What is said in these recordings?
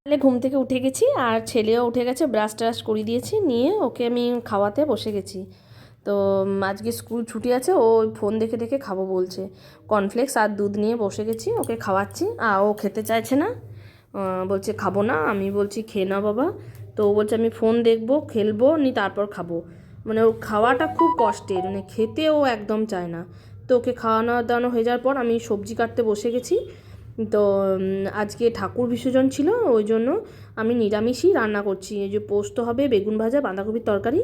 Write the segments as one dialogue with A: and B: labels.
A: সকালে ঘুম থেকে উঠে গেছি, আর ছেলেও উঠে গেছে, ব্রাশ ট্রাশ করে দিয়েছি, নিয়ে ওকে আমি খাওয়াতে বসে গেছি। তো আজকে স্কুল ছুটি আছে, ও ফোন দেখে দেখে খাব বলছে। কর্নফ্লেক্স আর দুধ নিয়ে বসে গেছি, ওকে খাওয়াচ্ছি। আর ও খেতে চাইছে না বলছে খাব না, আমি বলছি খেয়ে না বাবা। তো ও বলছে আমি ফোন দেখব, খেলব, নি তারপর খাব। মানে ওর খাওয়াটা খুব কষ্টের মানে খেতে ও একদম চায় না। তো ওকে খাওয়ানো দাওয়ানো হয়ে যাওয়ার পর আমি সবজি কাটতে বসে গেছি। তো আজকে ঠাকুর বিসর্জন ছিল, ওই জন্য আমি নিরামিষই রান্না করছি। এই যে পোস্ত হবে, বেগুন ভাজা, বাঁধাকপির তরকারি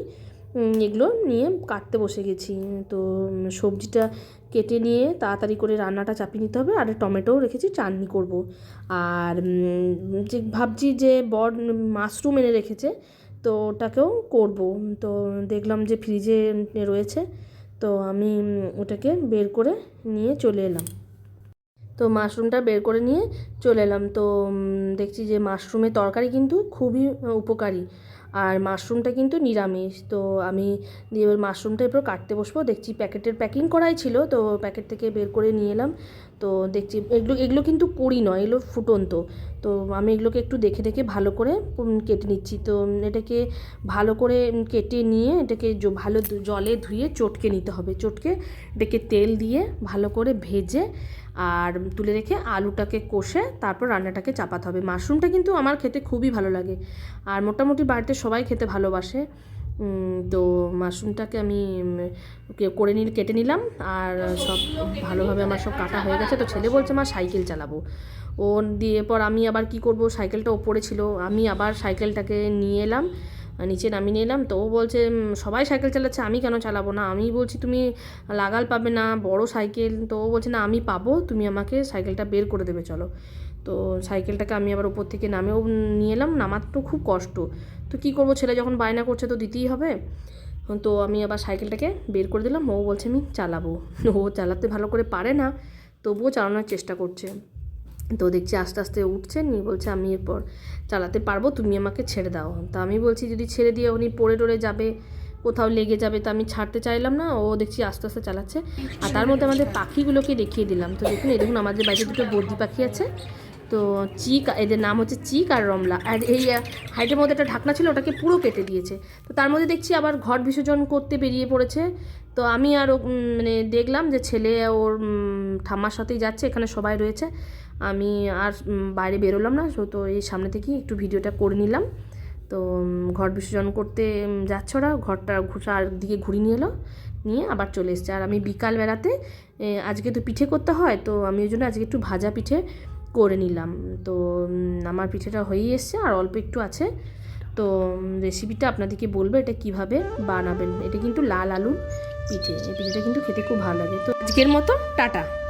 A: এগুলো নিয়ে কাটতে বসে গেছি। তো সবজিটা কেটে নিয়ে তাড়াতাড়ি করে রান্নাটা চাপিয়ে নিতে হবে। আর টমেটোও রেখেছি, চাটনি করব। আর যে ভাবছি যে বর মাশরুম এনে রেখেছে, তো ওটাকেও করব। তো দেখলাম যে ফ্রিজে রয়েছে। তো আমি ওটাকে বের করে নিয়ে চলে এলাম। তো মাশরুমটা বের করে নিয়ে চলে এলাম। তো দেখছি যে মাশরুমের তরকারি কিন্তু খুবই উপকারী। আর মাশরুমটা কিন্তু নিরামিষ। তো আমি এবার মাশরুমটা এরপর কাটতে বসবো। দেখছি প্যাকেটের প্যাকিং করাই ছিল, তো প্যাকেট থেকে বের করে নিয়ে এলাম। তো দেখছি এগুলো এগুলো কিন্তু করি নয়, এগুলো ফুটন্ত। তো আমি এগুলোকে একটু দেখে দেখে ভালো করে কেটে নিচ্ছি। তো এটাকে ভালো করে কেটে নিয়ে এটাকে ভালো জলে ধুয়ে চটকে নিতে হবে। চটকে এটাকে তেল দিয়ে ভালো করে ভেজে আর তুলে রেখে আলুটাকে কষে তারপর রান্নাটাকে চাপাতে হবে। মাশরুমটা কিন্তু আমার খেতে খুবই ভালো লাগে। আর মোটামুটি বাড়িতে সবাই খেতে ভালোবাসে। তো মাশরুমটাকে আমি করে নিয়ে কেটে নিলাম আর সব ভালোভাবে আমার সব কাটা হয়ে গেছে। তো ছেলে বলছে, মা, সাইকেল চালাবো। ও দিয়ে পর আমি আবার কি করব? সাইকেলটা ওপরে ছিল। আমি আবার সাইকেলটাকে নিয়ে এলাম। নিচে নামিয়ে নিয়ে এলাম তো ও বলছে সবাই সাইকেল চালাচ্ছে, আমি কেন চালাবো না? আমি বলছি, তুমি লাগাল পাবে না, বড় সাইকেল। তো ও বলছে, না, আমি পাবো, তুমি আমাকে সাইকেলটা বের করে দেবে, চলো। তো সাইকেলটাকে আমি আবার উপর থেকে নামেও নিয়ে এলাম। নামার তো খুব কষ্ট। তো কী করব, ছেলে যখন বায়না করছে তো দিতেই হবে। তো আমি আবার সাইকেলটাকে বের করে দিলাম। ও বলছে, আমি চালাবো। ও চালাতে ভালো করে পারে না, তবুও চালানোর চেষ্টা করছে। তো দেখছি আস্তে আস্তে উঠছে, নিয়ে বলছে, আমি এরপর চালাতে পারব, তুমি আমাকে ছেড়ে দাও। তা আমি বলছি, যদি ছেড়ে দিয়ে উনি পড়ে টড়ে যাবে, কোথাও লেগে যাবে, তো আমি ছাড়তে চাইলাম না। ও দেখছি আস্তে আস্তে চালাচ্ছে। আর তার মধ্যে আমাদের পাখিগুলোকে দেখিয়ে দিলাম। তো দেখুন, এই দেখুন, আমাদের বাড়িতে দুটো বদ্রি পাখি আছে। তো চিক, এদের নাম হচ্ছে চিক আর রমলা। আর এই হাইটের মধ্যে একটা ঢাকনা ছিল, ওটাকে পুরো কেটে দিয়েছে। তো তার মধ্যে দেখছি আবার ঘর বিসর্জন করতে বেরিয়ে পড়েছে। তো আমি আর মানে দেখলাম যে ছেলে ওর ঠাম্মার সাথেই যাচ্ছে, এখানে সবাই রয়েছে। আমি আর বাইরে বেরোলাম না তো এই সামনে থেকেই একটু ভিডিওটা করে নিলাম। তো ঘর বিসর্জন করতে যাচ্ছে ওরা, ঘরটা ঘুষা আর দিকে ঘুরিয়ে নিয়ে এলো, নিয়ে আবার চলে এসছে। আর আমি বিকাল বেলাতে আজকে তো পিঠে করতে হয়, তো আমি ওই জন্য আজকে একটু ভাজা পিঠে করে নিলাম। তো আমার পিঠেটা হয়েই এসছে, আর অল্প একটু আছে। তো রেসিপিটা আপনাদেরকে বলব এটা কীভাবে বানাবেন। এটা কিন্তু লাল আলুর পিঠে। এই পিঠেটা কিন্তু খেতে খুব ভালো লাগে। তো আজকের মতো, টাটা।